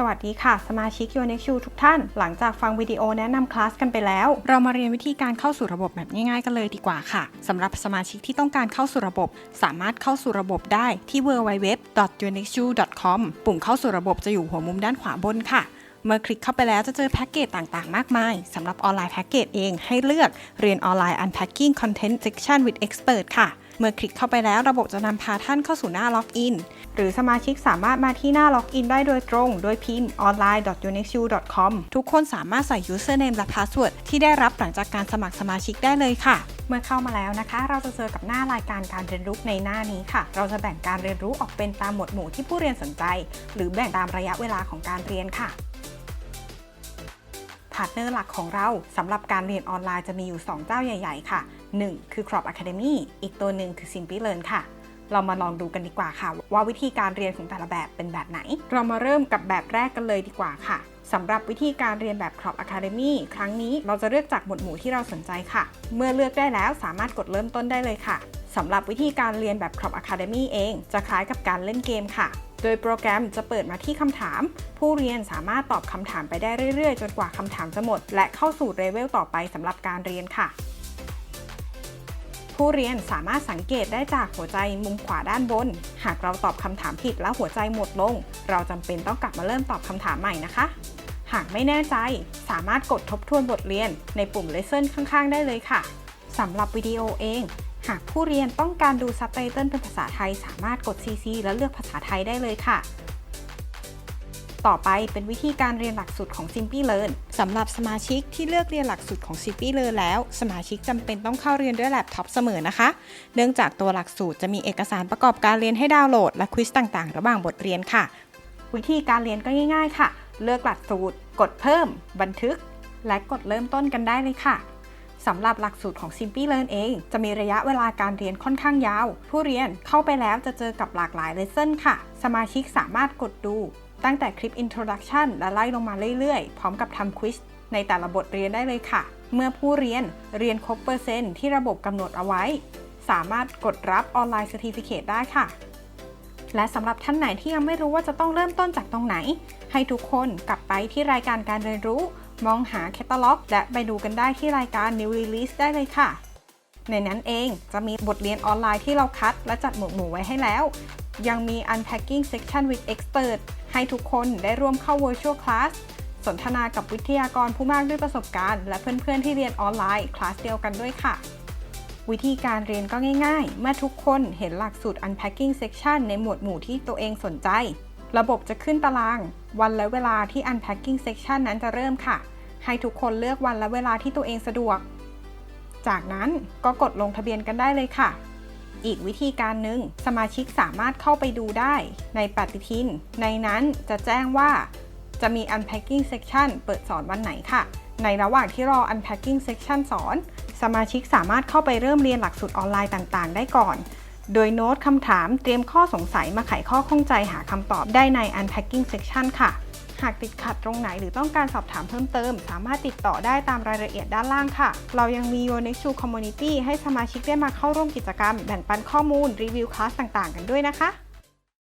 สวัสดีค่ะ สมาชิก Your Next You ทุกท่าน หลังจากฟังวิดีโอแนะนำคลาสกันไปแล้ว เรามาเรียนวิธีการเข้าสู่ระบบแบบง่ายๆกันเลยดีกว่าค่ะสำหรับสมาชิกที่ต้องการเข้าสู่ระบบ สามารถเข้าสู่ระบบได้ที่ www.yournextyou.com ปุ่มเข้าสู่ระบบจะอยู่หัวมุมด้านขวาบนค่ะ เมื่อคลิกเข้าไปแล้วจะเจอแพ็กเกจต่างๆ มากมายสำหรับออนไลน์แพ็กเกจเองให้เลือกเรียนออนไลน์ Unpacking Content Section with Expert ค่ะ เมื่อคลิกเข้าไปแล้วระบบจะนำพาท่านเข้าสู่หน้าล็อกอิน หรือสมาชิกสามารถมาที่หน้าล็อกอินได้โดยตรง โดยพิมพ์ online.unexu.com ทุกคนสามารถใส่ username และ password ที่ได้รับหลังจากการสมัครสมาชิกได้เลยค่ะ เมื่อเข้ามาแล้วนะคะ เราจะเจอกับหน้ารายการการเรียนรู้ในหน้านี้ค่ะ เราจะแบ่งการเรียนรู้ออกเป็นตามหมวดหมู่ที่ผู้เรียนสนใจ หรือแบ่งตามระยะเวลาของการเรียนค่ะ พาร์ทเนอร์หลักของเราสำหรับการเรียนออนไลน์จะมีอยู่ 2 เจ้าใหญ่ ๆ ค่ะ 1 คือ Crop Academy อีกตัวหนึ่งคือ Simply Learn ค่ะ เรามาลองดูกันดีกว่าค่ะ ว่าวิธีการเรียนของแต่ละแบบเป็นแบบไหน เรามาเริ่มกับแบบแรกกันเลยดีกว่าค่ะสำหรับวิธีการเรียนแบบ Crop Academy ครั้งนี้เราจะเลือกจากหมวดหมู่ที่เราสนใจค่ะ เมื่อเลือกได้แล้วสามารถกดเริ่มต้นได้เลยค่ะสำหรับวิธีการเรียนแบบ Crop Academy เอง จะคล้ายกับการเล่นเกมค่ะ โดยโปรแกรมจะเปิดมาที่คำถาม ผู้เรียนสามารถตอบคำถามไปได้เรื่อยๆ จนกว่าคำถามจะหมด และเข้าสู่เลเวลต่อไปสำหรับการเรียนค่ะ ผู้เรียนสามารถสังเกตได้จากหัวใจมุมขวาด้านบน หากเราตอบคำถามผิดแล้วหัวใจหมดลง เราจำเป็นต้องกลับมาเริ่มตอบคำถามใหม่นะคะ หากไม่แน่ใจ สามารถกดทบทวนบทเรียน ในปุ่ม Lesson ข้างๆ ได้เลยค่ะสำหรับวิดีโอเอง หากผู้เรียนต้องการดูซับไตเติลเป็นภาษาไทยสามารถกด CC แล้วเลือกภาษาไทยได้เลยค่ะ ต่อไปเป็นวิธีการเรียนหลักสูตรของ Simply Learn สำหรับสมาชิกที่เลือกเรียนหลักสูตรของ Simply Learn แล้ว สมาชิกจำเป็นต้องเข้าเรียนด้วยแล็ปท็อปเสมอนะคะ เนื่องจากตัวหลักสูตรจะมีเอกสารประกอบการเรียนให้ดาวน์โหลด และควิสต่างๆ ระหว่างบทเรียนค่ะ วิธีการเรียนก็ง่าย ๆ ค่ะ เลือกหลักสูตร กดเพิ่ม บันทึก และกดเริ่มต้นกันได้เลยค่ะ สำหรับหลักสูตรของ Simply Learn เอง จะมีระยะเวลาการเรียนค่อนข้างยาว ผู้เรียนเข้าไปแล้วจะเจอกับหลากหลายเลเซ่นค่ะ สมาชิกสามารถกดดู ตั้งแต่คลิป Introduction และไล่ลงมาเรื่อยๆ พร้อมกับทำควิสในแต่ละบทเรียนได้เลยค่ะ เมื่อผู้เรียนเรียนครบเปอร์เซ็นต์ที่ระบบกำหนดเอาไว้ สามารถกดรับออนไลน์ Certificate ได้ค่ะ และสำหรับท่านไหนที่ยังไม่รู้ว่าจะต้องเริ่มต้นจากตรงไหน ให้ทุกคนกลับไปที่รายการการเรียนรู้ มองหาแคตตาล็อก และไปดูกันได้ที่รายการ New Release ได้เลยค่ะ ในนั้นเองจะมีบทเรียนออนไลน์ที่เราคัด และจัดหมวดหมู่ไว้ให้แล้ว ยังมี Unpacking Section with Expert ให้ทุกคนได้ร่วมเข้า Virtual Class สนทนากับวิทยากรผู้มากด้วยประสบการณ์และเพื่อนๆที่เรียนออนไลน์คลาสเดียวกันด้วยค่ะ วิธีการเรียนก็ง่ายๆ เมื่อทุกคนเห็นหลักสูตร Unpacking Section ในหมวดหมู่ที่ตัวเองสนใจ ระบบจะขึ้นตาราง วันและเวลาที่ Unpacking Section นั้นจะเริ่มค่ะ ให้ทุกคนเลือกวันและเวลาที่ตัวเองสะดวก จากนั้นก็กดลงทะเบียนกันได้เลยค่ะ อีกวิธีการหนึ่งสมาชิกสามารถเข้าไปดูได้ในปฏิทิน ในนั้นจะแจ้งว่าจะมี Unpacking Section เปิดสอนวันไหนค่ะ ในระหว่างที่รอ Unpacking Section สอน สมาชิกสามารถเข้าไปเริ่มเรียนหลักสูตรออนไลน์ต่าง ๆ ได้ก่อน โดยโน้ตคำถามเตรียมข้อสงสัยมาไขข้อข้องใจหาคำตอบได้ใน Unpacking Section ค่ะ หากติดขัดตรงไหนหรือต้องการสอบถามเพิ่มเติม สามารถติดต่อได้ตามรายละเอียดด้านล่างค่ะ เรายังมี Your Next to Community ให้สมาชิกได้มาเข้าร่วมกิจกรรม แบ่งปันข้อมูลรีวิวคลาสต่างๆ กันด้วยนะคะ